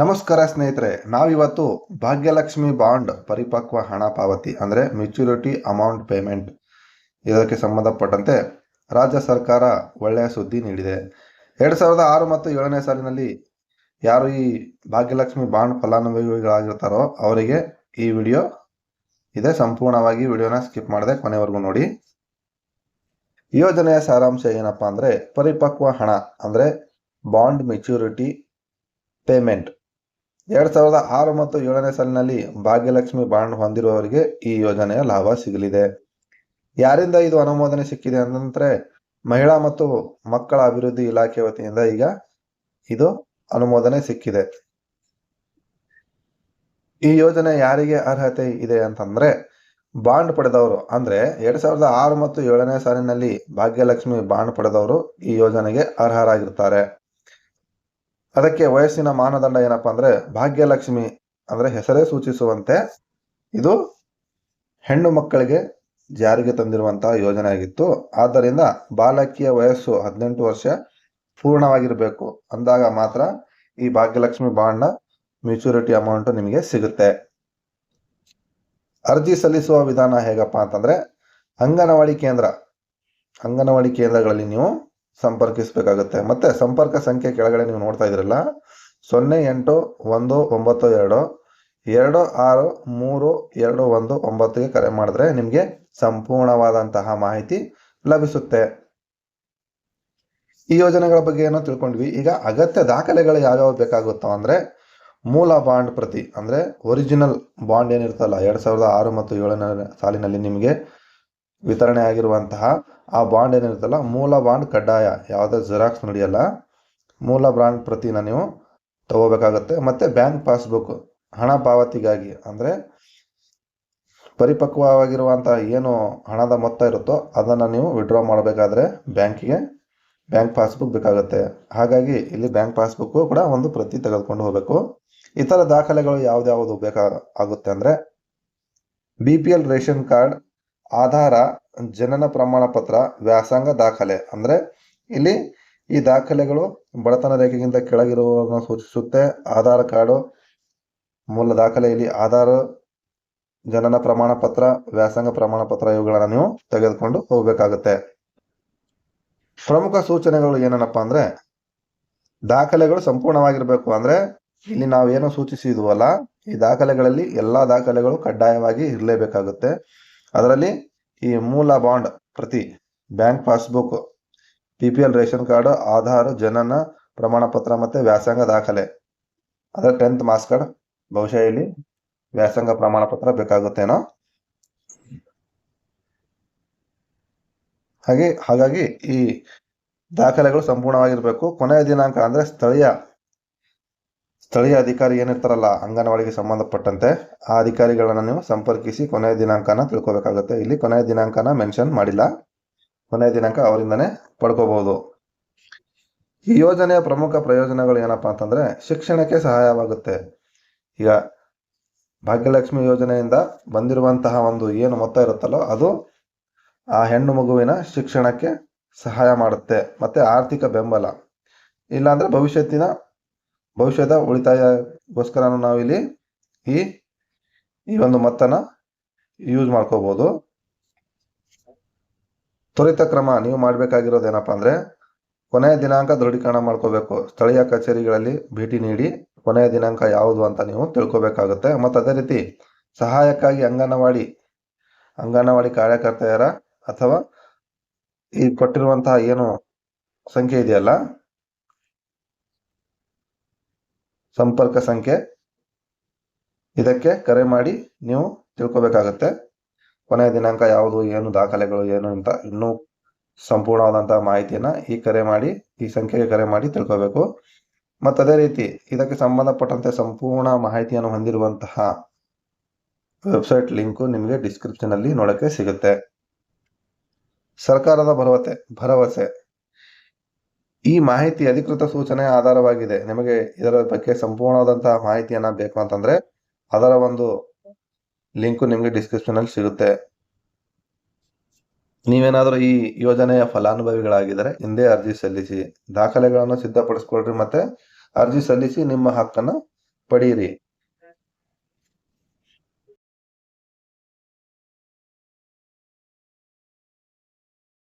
ನಮಸ್ಕಾರ ಸ್ನೇಹಿತರೆ, ನಾವಿವತ್ತು ಭಾಗ್ಯಲಕ್ಷ್ಮಿ ಬಾಂಡ್ ಪರಿಪಕ್ವ ಹಣ ಪಾವತಿ, ಅಂದರೆ ಮೆಚ್ಯೂರಿಟಿ ಅಮೌಂಟ್ ಪೇಮೆಂಟ್ ಇದಕ್ಕೆ ಸಂಬಂಧಪಟ್ಟಂತೆ ರಾಜ್ಯ ಸರ್ಕಾರ ಒಳ್ಳೆಯ ಸುದ್ದಿ ನೀಡಿದೆ. ಎರಡು ಸಾವಿರದ ಆರು ಮತ್ತು ಏಳನೇ ಸಾಲಿನಲ್ಲಿ ಯಾರು ಈ ಭಾಗ್ಯಲಕ್ಷ್ಮಿ ಬಾಂಡ್ ಫಲಾನುಭವಿಗಳಾಗಿರ್ತಾರೋ ಅವರಿಗೆ ಈ ವಿಡಿಯೋ ಇದೆ. ಸಂಪೂರ್ಣವಾಗಿ ವಿಡಿಯೋನ ಸ್ಕಿಪ್ ಮಾಡದೆ ಕೊನೆವರೆಗೂ ನೋಡಿ. ಯೋಜನೆಯ ಸಾರಾಂಶ ಏನಪ್ಪಾ ಅಂದರೆ ಪರಿಪಕ್ವ ಹಣ, ಅಂದರೆ ಬಾಂಡ್ ಮೆಚ್ಯೂರಿಟಿ ಪೇಮೆಂಟ್. ಎರಡ್ ಸಾವಿರದ ಆರು ಮತ್ತು ಏಳನೇ ಸಾಲಿನಲ್ಲಿ ಭಾಗ್ಯಲಕ್ಷ್ಮಿ ಬಾಂಡ್ ಹೊಂದಿರುವವರಿಗೆ ಈ ಯೋಜನೆಯ ಲಾಭ ಸಿಗಲಿದೆ. ಯಾರಿಂದ ಇದು ಅನುಮೋದನೆ ಸಿಕ್ಕಿದೆ ಅಂತಂದ್ರೆ ಮಹಿಳಾ ಮತ್ತು ಮಕ್ಕಳ ಅಭಿವೃದ್ಧಿ ಇಲಾಖೆ ವತಿಯಿಂದ ಈಗ ಇದು ಅನುಮೋದನೆ ಸಿಕ್ಕಿದೆ. ಈ ಯೋಜನೆ ಯಾರಿಗೆ ಅರ್ಹತೆ ಇದೆ ಅಂತಂದ್ರೆ ಬಾಂಡ್ ಪಡೆದವರು, ಅಂದ್ರೆ ಎರಡ್ ಸಾವಿರದ ಆರು ಮತ್ತು ಏಳನೇ ಸಾಲಿನಲ್ಲಿ ಭಾಗ್ಯಲಕ್ಷ್ಮಿ ಬಾಂಡ್ ಪಡೆದವರು ಈ ಯೋಜನೆಗೆ ಅರ್ಹರಾಗಿರ್ತಾರೆ. ಅದಕ್ಕೆ ವಯಸ್ಸಿನ ಮಾನದಂಡ ಏನಪ್ಪ ಅಂದ್ರೆ ಭಾಗ್ಯಲಕ್ಷ್ಮಿ ಅಂದ್ರೆ ಹೆಸರೇ ಸೂಚಿಸುವಂತೆ ಇದು ಹೆಣ್ಣು ಮಕ್ಕಳಿಗೆ ಜಾರಿಗೆ ತಂದಿರುವಂತಹ ಯೋಜನೆ ಆಗಿತ್ತು. ಆದ್ದರಿಂದ ಬಾಲಕಿಯ ವಯಸ್ಸು ಹದಿನೆಂಟು ವರ್ಷ ಪೂರ್ಣವಾಗಿರಬೇಕು. ಅಂದಾಗ ಮಾತ್ರ ಈ ಭಾಗ್ಯಲಕ್ಷ್ಮಿ ಬಾಂಡ್ನ ಮೆಚುರಿಟಿ ಅಮೌಂಟ್ ನಿಮಗೆ ಸಿಗುತ್ತೆ. ಅರ್ಜಿ ಸಲ್ಲಿಸುವ ವಿಧಾನ ಹೇಗಪ್ಪ ಅಂತಂದ್ರೆ ಅಂಗನವಾಡಿ ಕೇಂದ್ರ, ಅಂಗನವಾಡಿ ಕೇಂದ್ರಗಳಲ್ಲಿ ನೀವು ಸಂಪರ್ಕಿಸಬೇಕಾಗುತ್ತೆ. ಮತ್ತೆ ಸಂಪರ್ಕ ಸಂಖ್ಯೆ ಕೆಳಗಡೆ ನೀವು ನೋಡ್ತಾ ಇದ್ರಲ್ಲ, ಸೊನ್ನೆ, ಎಂಟು, ಒಂದು, ಒಂಬತ್ತು, ಎರಡು ಎರಡು, ಆರು, ಮೂರು, ಎರಡು, ಒಂದು, ಒಂಬತ್ತಿಗೆ ಕರೆ ಮಾಡಿದ್ರೆ ನಿಮಗೆ ಸಂಪೂರ್ಣವಾದಂತಹ ಮಾಹಿತಿ ಲಭಿಸುತ್ತೆ. ಈ ಯೋಜನೆಗಳ ಬಗ್ಗೆ ಏನೋ ತಿಳ್ಕೊಂಡ್ವಿ ಈಗ ಅಗತ್ಯ ದಾಖಲೆಗಳು ಯಾವ್ಯಾವ ಬೇಕಾಗುತ್ತೋ ಅಂದ್ರೆ ಮೂಲ ಬಾಂಡ್ ಪ್ರತಿ, ಅಂದ್ರೆ ಒರಿಜಿನಲ್ ಬಾಂಡ್ ಏನಿರ್ತಲ್ಲ ಎರಡು ಸಾವಿರದ ಆರು ಮತ್ತು ಏಳನೇ ಸಾಲಿನಲ್ಲಿ ನಿಮಗೆ ವಿತರಣೆ ಆಗಿರುವಂತಹ ಆ ಬಾಂಡ್ ಏನಿರುತ್ತಲ್ಲ, ಮೂಲ ಬಾಂಡ್ ಕಡ್ಡಾಯ, ಯಾವುದೇ ಜೆರಾಕ್ಸ್ ನಡೆಯಲ್ಲ, ಮೂಲ ಬಾಂಡ್ ಪ್ರತಿನ ನೀವು ತಗೋಬೇಕಾಗುತ್ತೆ. ಮತ್ತೆ ಬ್ಯಾಂಕ್ ಪಾಸ್ಬುಕ್ ಹಣ ಪಾವತಿಗಾಗಿ, ಅಂದ್ರೆ ಪರಿಪಕ್ವವಾಗಿರುವಂಥ ಏನು ಹಣದ ಮೊತ್ತ ಇರುತ್ತೋ ಅದನ್ನು ನೀವು ವಿಡ್ರಾ ಮಾಡಬೇಕಾದ್ರೆ ಬ್ಯಾಂಕಿಗೆ ಬ್ಯಾಂಕ್ ಪಾಸ್ಬುಕ್ ಬೇಕಾಗುತ್ತೆ. ಹಾಗಾಗಿ ಇಲ್ಲಿ ಬ್ಯಾಂಕ್ ಪಾಸ್ಬುಕ್ ಕೂಡ ಒಂದು ಪ್ರತಿ ತೆಗೆದುಕೊಂಡು ಹೋಗಬೇಕು. ಇತರ ದಾಖಲೆಗಳು ಯಾವುದ್ಯಾವುದು ಬೇಕಾಗುತ್ತೆ ಅಂದ್ರೆ B P L ration card Aadhaar, ಜನನ ಪ್ರಮಾಣ ಪತ್ರ ವ್ಯಾಸಂಗ ದಾಖಲೆ. ಅಂದ್ರೆ ಇಲ್ಲಿ ಈ ದಾಖಲೆಗಳು ಬಡತನ ರೇಖೆಗಿಂತ ಕೆಳಗಿರುವವರನ್ನು ಸೂಚಿಸುತ್ತೆ. ಆಧಾರ್ ಕಾರ್ಡು, ಮೂಲ ದಾಖಲೆಯಲ್ಲಿ ಆಧಾರ್, ಜನನ ಪ್ರಮಾಣ ಪತ್ರ ವ್ಯಾಸಂಗ ಪ್ರಮಾಣ ಪತ್ರ ಇವುಗಳನ್ನ ನೀವು ತೆಗೆದುಕೊಂಡು ಹೋಗಬೇಕಾಗುತ್ತೆ. ಪ್ರಮುಖ ಸೂಚನೆಗಳು ಏನೇನಪ್ಪ ಅಂದ್ರೆ, ದಾಖಲೆಗಳು ಸಂಪೂರ್ಣವಾಗಿರ್ಬೇಕು ಅಂದ್ರೆ, ಇಲ್ಲಿ ನಾವೇನು ಸೂಚಿಸಿದ್ವಲ್ಲ, ಈ ದಾಖಲೆಗಳಲ್ಲಿ ಎಲ್ಲಾ ದಾಖಲೆಗಳು ಕಡ್ಡಾಯವಾಗಿ ಇರಲೇಬೇಕಾಗುತ್ತೆ. ಅದರಲ್ಲಿ ಈ ಮೂಲ ಬಾಂಡ್ ಪ್ರತಿ bank passbook P P L ration card, Aadhaar, ಜನನ ಪ್ರಮಾಣ ಪತ್ರ ಮತ್ತೆ ವ್ಯಾಸಂಗ ದಾಖಲೆ. ಅದರ ಟೆಂತ್ ಮಾರ್ಕ್ಸ್ ಕಾರ್ಡ್ ಬಹುಶಃ ಇಲ್ಲಿ ವ್ಯಾಸಂಗ ಪ್ರಮಾಣ ಪತ್ರ ಬೇಕಾಗುತ್ತೇನೋ. ಹಾಗೆ ಹಾಗಾಗಿ ಈ ದಾಖಲೆಗಳು ಸಂಪೂರ್ಣವಾಗಿರಬೇಕು. ಕೊನೆಯ ದಿನಾಂಕ ಅಂದ್ರೆ ಸ್ಥಳೀಯ ಸ್ಥಳೀಯ ಅಧಿಕಾರಿ ಏನಿರ್ತಾರಲ್ಲ, ಅಂಗನವಾಡಿಗೆ ಸಂಬಂಧಪಟ್ಟಂತೆ ಆ ಅಧಿಕಾರಿಗಳನ್ನು ನೀವು ಸಂಪರ್ಕಿಸಿ ಕೊನೆಯ ದಿನಾಂಕನ ತಿಳ್ಕೊಬೇಕಾಗುತ್ತೆ. ಇಲ್ಲಿ ಕೊನೆಯ ದಿನಾಂಕನ ಮೆನ್ಷನ್ ಮಾಡಿಲ್ಲ. ಕೊನೆಯ ದಿನಾಂಕ ಅವರಿಂದನೇ ಪಡ್ಕೋಬಹುದು. ಈ ಯೋಜನೆಯ ಪ್ರಮುಖ ಪ್ರಯೋಜನಗಳು ಏನಪ್ಪ ಅಂತಂದ್ರೆ, ಶಿಕ್ಷಣಕ್ಕೆ ಸಹಾಯವಾಗುತ್ತೆ. ಈಗ ಭಾಗ್ಯಲಕ್ಷ್ಮಿ ಯೋಜನೆಯಿಂದ ಬಂದಿರುವಂತಹ ಒಂದು ಏನು ಮೊತ್ತ ಇರುತ್ತಲ್ಲೋ, ಅದು ಆ ಹೆಣ್ಣು ಮಗುವಿನ ಶಿಕ್ಷಣಕ್ಕೆ ಸಹಾಯ ಮಾಡುತ್ತೆ. ಮತ್ತೆ ಆರ್ಥಿಕ ಬೆಂಬಲ. ಇಲ್ಲಾಂದ್ರೆ ಭವಿಷ್ಯತ್ತಿನ ಭವಿಷ್ಯದ ಉಳಿತಾಯಕ್ಕೋಸ್ಕರ ನಾವಿಲ್ಲಿ ಈ ಈ ಒಂದು ಮೊತ್ತನ ಯೂಸ್ ಮಾಡ್ಕೋಬೋದು. ತ್ವರಿತ ಕ್ರಮ, ನೀವು ಮಾಡಬೇಕಾಗಿರೋದು ಏನಪ್ಪ ಅಂದರೆ, ಕೊನೆಯ ದಿನಾಂಕ ದೃಢೀಕರಣ ಮಾಡ್ಕೋಬೇಕು. ಸ್ಥಳೀಯ ಕಚೇರಿಗಳಲ್ಲಿ ಭೇಟಿ ನೀಡಿ, ಕೊನೆಯ ದಿನಾಂಕ ಯಾವುದು ಅಂತ ನೀವು ತಿಳ್ಕೊಬೇಕಾಗುತ್ತೆ. ಮತ್ತು ಅದೇ ರೀತಿ, ಸಹಾಯಕ್ಕಾಗಿ ಅಂಗನವಾಡಿ ಅಂಗನವಾಡಿ ಕಾರ್ಯಕರ್ತೆಯರ ಅಥವಾ ಈ ಕೊಟ್ಟಿರುವಂತಹ ಏನು ಸಂಖ್ಯೆ ಇದೆಯಲ್ಲ ಸಂಪರ್ಕ ಸಂಖ್ಯೆ. ಇದಕ್ಕೆ ಕರೆ ಮಾಡಿ ನೀವು ತಿಳ್ಕೊಬೇಕಾಗತ್ತೆ. ಕೊನೆಯ ದಿನಾಂಕ ಯಾವುದು, ಏನು, ದಾಖಲೆಗಳು ಏನು ಅಂತ ಇನ್ನೂ ಸಂಪೂರ್ಣವಾದಂತಹ ಮಾಹಿತಿಯನ್ನ ಈ ಕರೆ ಮಾಡಿ, ಈ ಸಂಖ್ಯೆಗೆ ಕರೆ ಮಾಡಿ ತಿಳ್ಕೋಬೇಕು. ಮತ್ತು ಅದೇ ರೀತಿ ಇದಕ್ಕೆ ಸಂಬಂಧಪಟ್ಟಂತೆ ಸಂಪೂರ್ಣ ಮಾಹಿತಿಯನ್ನು ಹೊಂದಿರುವಂತಹ ವೆಬ್ಸೈಟ್ ಲಿಂಕು ನಿಮಗೆ ಡಿಸ್ಕ್ರಿಪ್ಷನ್ ಅಲ್ಲಿ ನೋಡಕ್ಕೆ ಸಿಗುತ್ತೆ. ಸರ್ಕಾರದ ಭರವಸೆ ಭರವಸೆ ಈ ಮಾಹಿತಿ ಅಧಿಕೃತ ಸೂಚನೆ ಆಧಾರವಾಗಿದೆ. ನಿಮಗೆ ಇದರ ಬಗ್ಗೆ ಸಂಪೂರ್ಣವಾದಂತಹ ಮಾಹಿತಿಯನ್ನ ಬೇಕು ಅಂತಂದ್ರೆ ಅದರ ಒಂದು ಲಿಂಕು ನಿಮಗೆ ಡಿಸ್ಕ್ರಿಪ್ಷನ್ ಅಲ್ಲಿ ಸಿಗುತ್ತೆ. ನೀವೇನಾದರೂ ಈ ಯೋಜನೆಯ ಫಲಾನುಭವಿಗಳಾಗಿದ್ದರೆ ಹಿಂದೆ ಅರ್ಜಿ ಸಲ್ಲಿಸಿ, ದಾಖಲೆಗಳನ್ನು ಸಿದ್ಧಪಡಿಸ್ಕೊಳ್ರಿ ಮತ್ತೆ ಅರ್ಜಿ ಸಲ್ಲಿಸಿ ನಿಮ್ಮ ಹಕ್ಕನ್ನು ಪಡೀರಿ.